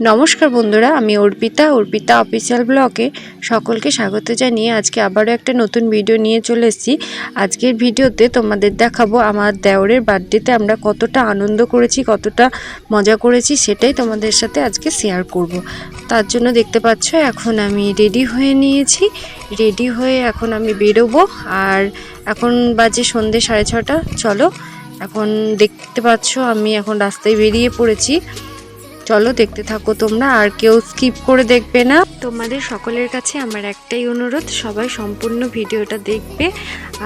নমস্কার বন্ধুরা, আমি অর্পিতা অর্পিতা অফিসিয়াল ব্লগে সকলকে স্বাগত জানিয়ে আজকে আবারও একটা নতুন ভিডিও নিয়ে চলে এসেছি। আজকের ভিডিওতে তোমাদের দেখাবো আমার দেওরের বার্থডেতে আমরা কতটা আনন্দ করেছি, কতটা মজা করেছি, সেটাই তোমাদের সাথে আজকে শেয়ার করব। তার জন্য দেখতে পাচ্ছ, এখন আমি রেডি হয়ে নিয়েছি। রেডি হয়ে এখন আমি বেরোবো, আর এখন বাজে সন্ধে সাড়ে ছটা, চলো। এখন দেখতে পাচ্ছ, আমি এখন রাস্তায় বেরিয়ে পড়েছি। চলো দেখতে থাকো তোমরা, আর কেউ স্কিপ করে দেখবে না। তোমাদের সকলের কাছে আমার একটাই অনুরোধ, সবাই সম্পূর্ণ ভিডিওটা দেখবে।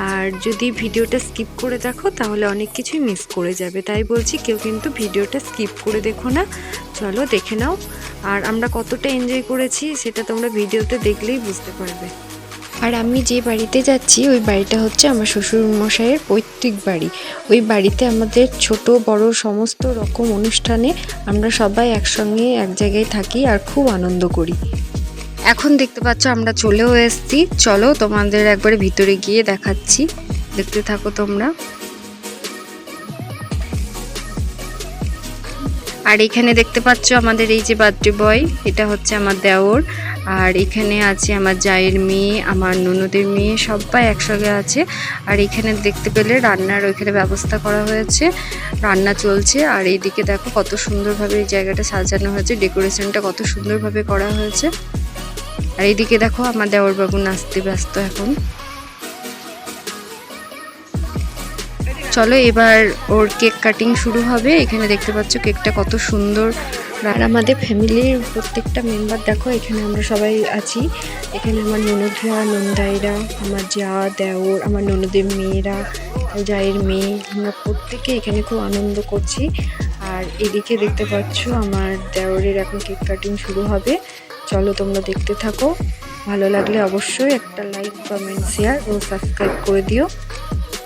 আর যদি ভিডিওটা স্কিপ করে দেখো, তাহলে অনেক কিছুই মিস করে যাবে। তাই বলছি, কেউ কিন্তু ভিডিওটা স্কিপ করে দেখো না। চলো দেখে নাও। আর আমরা কতটা এনজয় করেছি, সেটা তোমরা ভিডিওতে দেখলেই বুঝতে পারবে। আর আমি যে বাড়িতে যাচ্ছি, ওই বাড়িটা হচ্ছে আমার শ্বশুর মশাইয়ের পৈতৃক বাড়ি। ওই বাড়িতে আমাদের ছোট, বড় সমস্ত রকম অনুষ্ঠানে আমরা সবাই একসঙ্গে এক জায়গায় থাকি আর খুব আনন্দ করি। এখন দেখতে পাচ্ছ আমরা চলেও এসেছি। চলো তোমাদের একবারে ভিতরে গিয়ে দেখাচ্ছি। দেখতে থাকো তোমরা। আর এখানে দেখতে পাচ্ছ আমাদের এই যে বার্থডে বয়, এটা হচ্ছে আমার দেওর। আর এখানে আছে আমার জায়ের মেয়ে, আমার ননদের মেয়ে, সবাই একসঙ্গে আছে। আর এখানে দেখতে পেলে রান্নার ওইখানে ব্যবস্থা করা হয়েছে, রান্না চলছে। আর এইদিকে দেখো কত সুন্দরভাবে এই জায়গাটা সাজানো হয়েছে, ডেকোরেশনটা কত সুন্দরভাবে করা হয়েছে। আর এইদিকে দেখো আমার দেওর বাবু নাচতে ব্যস্ত এখন। চলো এবার ওর কেক কাটিং শুরু হবে। এখানে দেখতে পাচ্ছ কেকটা কত সুন্দর আর আমাদের ফ্যামিলির প্রত্যেকটা মেম্বার, দেখো, এখানে আমরা সবাই আছি। এখানে আমার ননদরা, নন্দাইরা, আমার যা দেওর, আমার ননদের মেয়েরা, জায়ের মেয়ে, আমরা প্রত্যেকে এখানে খুব আনন্দ করছি। আর এদিকে দেখতে পাচ্ছ, আমার দেওরের এখন কেক কাটিং শুরু হবে। চলো তোমরা দেখতে থাকো। ভালো লাগলে অবশ্যই একটা লাইক, কমেন্ট, শেয়ার ও সাবস্ক্রাইব করে দিও।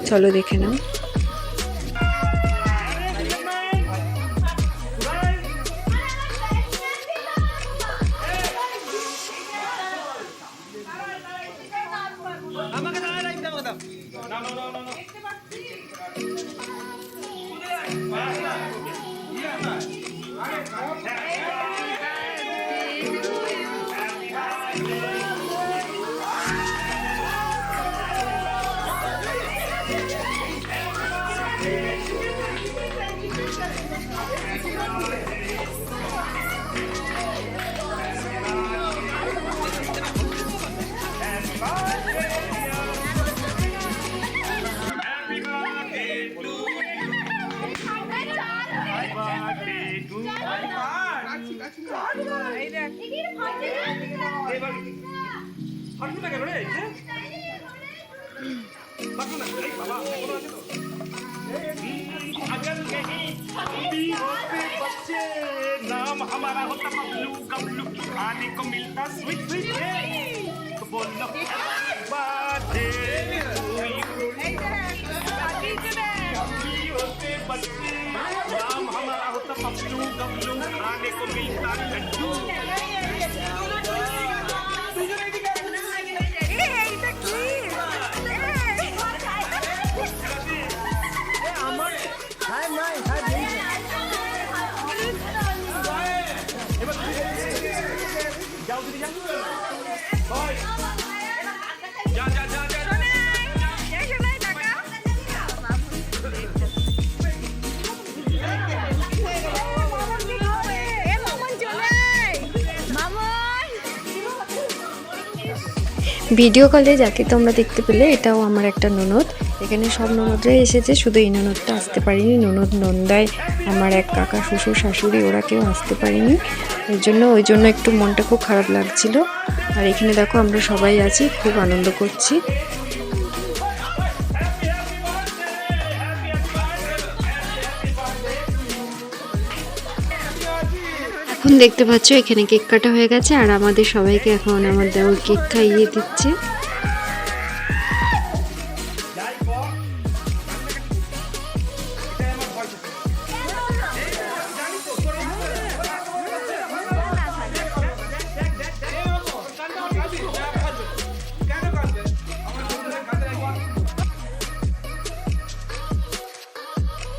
চলো দেখে নাও। না না না না बच्चे नाम हमारा होता बबलू गबलू खाने को मिलता स्वीट स्वीट तो बोलो बर्थडे होते the blue, I make a mean, I can. Video কলে যাকে তোমরা দেখতে পেলে, এটাও আমার একটা ননদ। এখানে সব ননদরাই এসেছে, শুধু এই ননদটা আসতে পারিনি। ননদ নন্দায় আমার এক কাকা, শ্বশুর, শাশুড়ি, ওরা কেউ আসতে পারিনি। এর জন্য, ওই জন্য একটু মনটা খুব খারাপ লাগছিল। আর এখানে দেখো, আমরা সবাই আছি, খুব আনন্দ করছি। দেখতে পাচ্ছ, এখানে কেক কাটা হয়ে গেছে, আর আমাদের সবাইকে এখন আমার দেওয়ার কেক খাইয়ে দিচ্ছে।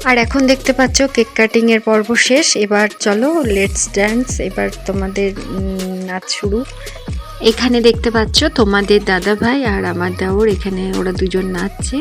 আর এখন দেখতে পাচ্ছ কেক কাটিং এর পর্ব শেষ। এবার চলো লেটস ড্যান্স এবার তোমাদের নাচ শুরু। এখানে দেখতে পাচ্ছ তোমাদের দাদা ভাই আর আমার দেওর, এখানে ওরা দুজন নাচছে।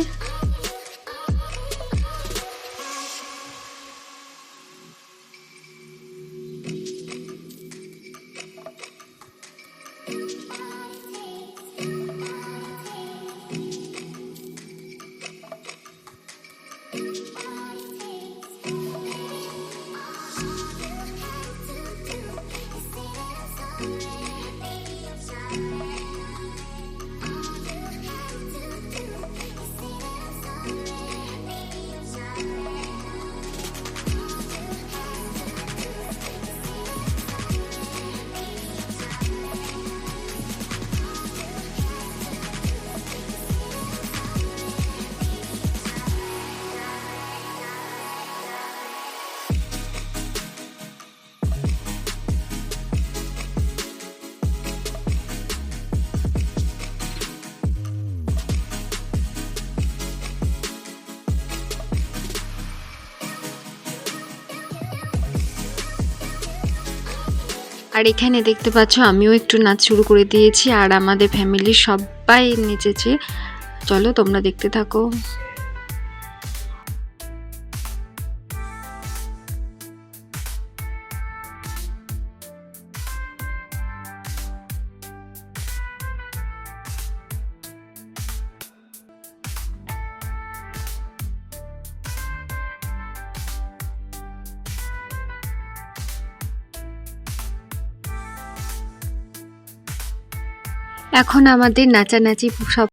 আর এখানে দেখতে পাচ্ছ, আমিও একটু নাচ শুরু করে দিয়েছি আর আমাদের ফ্যামিলির সবাই নেচেছে। চলো তোমরা দেখতে থাকো। এখন আমাদের নাচানাচি সব